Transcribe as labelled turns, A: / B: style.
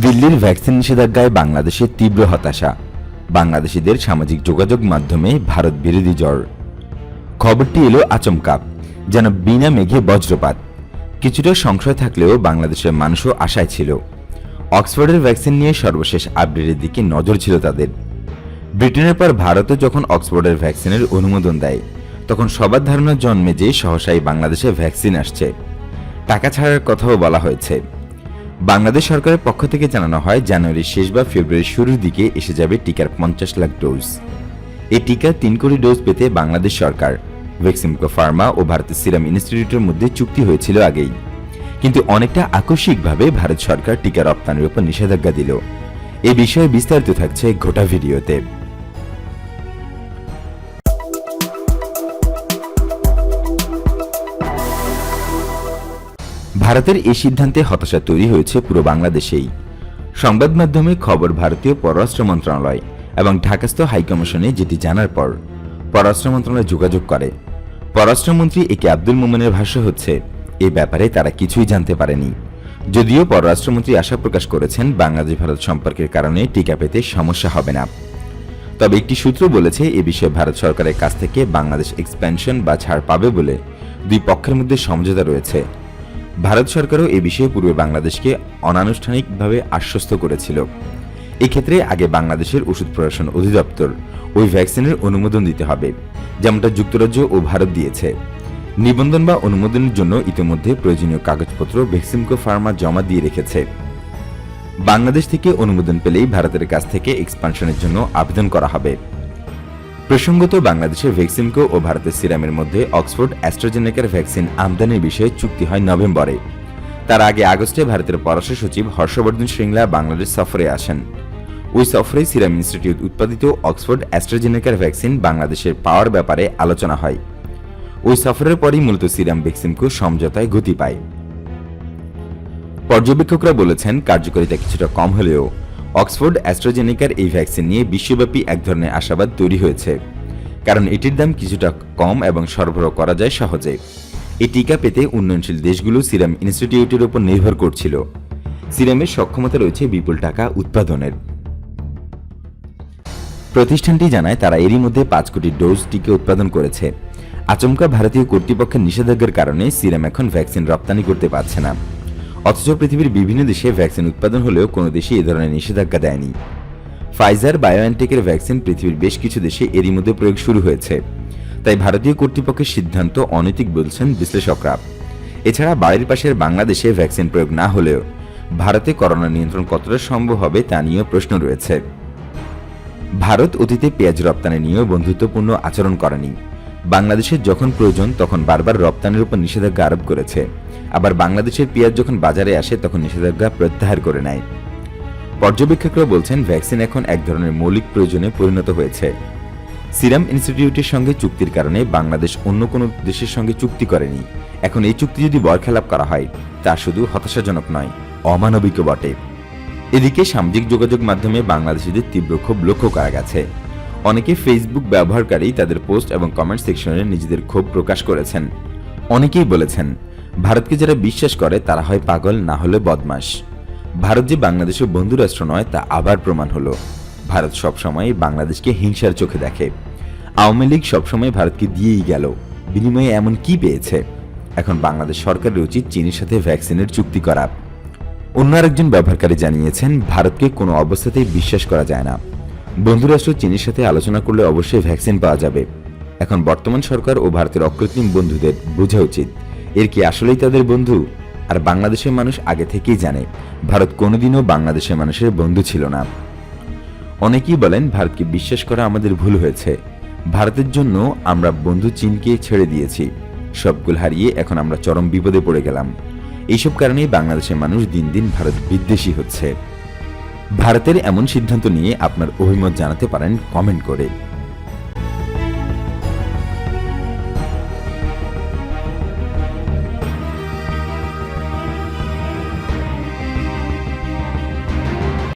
A: দিল্লির ভ্যাকসিন নিষেধাজ্ঞায় বাংলাদেশের তীব্র হতাশা। বাংলাদেশিদের সামাজিক যোগাযোগ মাধ্যমে ভারত বিরোধী জ্বর। খবরটি এলো আচমকা, যেন বিনা মেঘে বজ্রপাত। কিছুটা সংশয় থাকলেও বাংলাদেশের মানুষও আশায় ছিল। অক্সফোর্ডের ভ্যাকসিন নিয়ে সর্বশেষ আপডেটের দিকে নজর ছিল তাদের। ব্রিটেনের পর ভারতও যখন অক্সফোর্ডের ভ্যাকসিনের অনুমোদন দেয়, তখন সবার ধারণা জন্মে যে সহসাই বাংলাদেশে ভ্যাকসিন আসছে। টাকা ছাড়ার কথাও বলা হয়েছে। বাংলাদেশ সরকারের পক্ষ থেকে জানানো হয়, জানুয়ারির শেষ বা ফেব্রুয়ারির শুরুর দিকে এসে যাবে টিকার পঞ্চাশ লাখ ডোজ। এই টিকা তিন কোটি ডোজ পেতে বাংলাদেশ সরকার, ভ্যাকসিমকো ফার্মা ও ভারতের সিরাম ইনস্টিটিউটের মধ্যে চুক্তি হয়েছিল আগেই। কিন্তু অনেকটা আকস্মিকভাবে ভারত সরকার টিকা রপ্তানির উপর নিষেধাজ্ঞা দিল। এ বিষয়ে বিস্তারিত থাকছে গোটা ভিডিওতে। ভারতের এই সিদ্ধান্তে হতাশা তৈরি হয়েছে পুরো বাংলাদেশেই। সংবাদ মাধ্যমে খবর ভারতীয় পররাষ্ট্র মন্ত্রণালয় এবং ঢাকাস্থ হাইকমিশনে যেটি জানার পর পররাষ্ট্র মন্ত্রণালয় যোগাযোগ করে। পররাষ্ট্রমন্ত্রী এ কে আব্দুল মোমেনের ভাষ্য হচ্ছে, এ ব্যাপারে তারা কিছুই জানতে পারেনি। যদিও পররাষ্ট্রমন্ত্রী আশা প্রকাশ করেছেন, বাংলাদেশ ভারত সম্পর্কের কারণে টিকা পেতে সমস্যা হবে না। তবে একটি সূত্র বলেছে, এ বিষয়ে ভারত সরকারের কাছ থেকে বাংলাদেশ এক্সপ্যানশন বা ছাড় পাবে বলে দুই পক্ষের মধ্যে সমঝোতা রয়েছে। ভারত সরকারও এ বিষয়ে পূর্বে বাংলাদেশকে অনানুষ্ঠানিকভাবে আশ্বস্ত করেছিল। এক্ষেত্রে আগে বাংলাদেশের ওষুধ প্রশাসন অধিদপ্তর ওই ভ্যাকসিনের অনুমোদন দিতে হবে, যেমনটা যুক্তরাজ্য ও ভারত দিয়েছে। নিবন্ধন বা অনুমোদনের জন্য ইতিমধ্যে প্রয়োজনীয় কাগজপত্র ভ্যাকসিমকো ফার্মা জমা দিয়ে রেখেছে। বাংলাদেশ থেকে অনুমোদন পেলেই ভারতের কাছ থেকে এক্সপানশনের জন্য আবেদন করা হবে। প্রসঙ্গত বাংলাদেশের ভ্যাকসিনকো ও ভারতের সিরামের মধ্যে অক্সফোর্ড অ্যাস্ট্রাজেনেকার ভ্যাকসিন আমদানির বিষয়ে চুক্তি হয় নভেম্বরে। তার আগে আগস্টে ভারতের পররাষ্ট্র সচিব হর্ষবর্ধন শ্রীংলা বাংলাদেশ সফরে আসেন। ওই সফরে সিরাম ইনস্টিটিউট উৎপাদিত অক্সফোর্ড অ্যাস্ট্রাজেনেকার ভ্যাকসিন বাংলাদেশের পাওয়ার ব্যাপারে আলোচনা হয়। ওই সফরের পরই মূলত সিরাম ভ্যাকসিনকো সমঝোতায় গতি পায়। পর্যবেক্ষকরা বলেছেন, কার্যকারিতা কিছুটা কম হলেও অক্সফোর্ড অ্যাস্ট্রাজেনিকার এই ভ্যাকসিন নিয়ে বিশ্বব্যাপী এক ধরনের আশাবাদ তৈরি হয়েছে। কারণ এটির দাম কিছুটা কম এবং সরবরাহ করা যায় সহজে। এই টিকা পেতে উন্নয়নশীল দেশগুলো সিরাম ইনস্টিটিউটের উপর নির্ভর করছিল। সিরামের সক্ষমতা রয়েছে বিপুল টাকা উৎপাদনের। প্রতিষ্ঠানটি জানায়, তারা এরই মধ্যে পাঁচ কোটি ডোজ টিকা উৎপাদন করেছে। আচমকা ভারতীয় কর্তৃপক্ষের নিষেধাজ্ঞার কারণে সিরাম এখন ভ্যাকসিন রপ্তানি করতে পারছে না। অথচ পৃথিবীর বিভিন্ন দেশে ভ্যাকসিন উৎপাদন হলেও কোনো দেশে এ ধরনের নিষেধাজ্ঞা দেয়নি। ফাইজার বায়োএনটেকের ভ্যাকসিন পৃথিবীর বেশ কিছু দেশে এরই মধ্যে প্রয়োগ শুরু হয়েছে। তাই ভারতীয় কর্তৃপক্ষের সিদ্ধান্ত অনৈতিক বলছেন বিশ্লেষকরা। এছাড়া বাড়ির পাশের বাংলাদেশে ভ্যাকসিন প্রয়োগ না হলেও ভারতে করোনা নিয়ন্ত্রণ কতটা সম্ভব হবে তা নিয়েও প্রশ্ন রয়েছে। ভারত অতীতে পেঁয়াজ রপ্তানি নিয়েও বন্ধুত্বপূর্ণ আচরণ করেনি। বাংলাদেশের যখন প্রয়োজন, তখন বারবার রপ্তানির উপর নিষেধাজ্ঞা আরোপ করেছে। আবার বাংলাদেশের পেঁয়াজ যখন বাজারে আসে, তখন নিষেধাজ্ঞা প্রত্যাহার করে নেয়। পর্যবেক্ষকরা বলছেন, ভ্যাকসিন এখন এক ধরনের মৌলিক প্রয়োজনে পরিণত হয়েছে। সিরাম ইনস্টিটিউটের সঙ্গে চুক্তির কারণে বাংলাদেশ অন্য কোনো দেশের সঙ্গে চুক্তি করেনি। এখন এই চুক্তি যদি বরখেলাপ করা হয়, তা শুধু হতাশাজনক নয়, অমানবিকও বটে। এদিকে সামাজিক যোগাযোগ মাধ্যমে বাংলাদেশিদের তীব্র ক্ষোভ লক্ষ্য করা গেছে। অনেকে ফেসবুক ব্যবহারকারী তাদের পোস্ট এবং কমেন্ট সেকশনে নিজেদের ক্ষোভ প্রকাশ করেছেন। অনেকেই বলেছেন, ভারতকে যারা বিশ্বাস করে, তারা হয় পাগল, না হলে বদমাস ভারত যে বাংলাদেশের বন্ধু রাষ্ট্র নয়, তা আবার প্রমাণ হলো। ভারত সবসময় বাংলাদেশকে হিংসার চোখে দেখে। আওয়ামী লীগ সবসময় ভারতকে দিয়েই গেল। বিনিময়ে এমন কি পেয়েছে? এখন বাংলাদেশ সরকারের উচিত চীনের সাথে ভ্যাকসিনের চুক্তি করা। অন্য আরেকজন ব্যবহারকারী জানিয়েছেন, ভারতকে কোনো অবস্থাতেই বিশ্বাস করা যায় না। বন্ধুরাষ্ট্র চীনের সাথে আলোচনা করলে অবশ্যই ভ্যাকসিন পাওয়া যাবে। এখন বর্তমান সরকার ও ভারতের অকৃত্রিম বন্ধুদের বোঝা উচিত। এর কি আসলেই তাদের বন্ধু? আর বাংলাদেশের মানুষ আগে থেকেই জানে, ভারত কোনোদিনও বাংলাদেশের মানুষের বন্ধু ছিল না। অনেকেই বলেন, ভারতকে বিশ্বাস করা আমাদের ভুল হয়েছে। ভারতের জন্য আমরা বন্ধু চীনকে ছেড়ে দিয়েছি। সবগুলো হারিয়ে এখন আমরা চরম বিপদে পড়ে গেলাম। এইসব কারণেই বাংলাদেশের মানুষ দিন দিন ভারত বিদ্বেষী হচ্ছে। ভারতের এমন সিদ্ধান্ত নিয়ে আপনার অভিমত জানাতে পারেন কমেন্ট করে।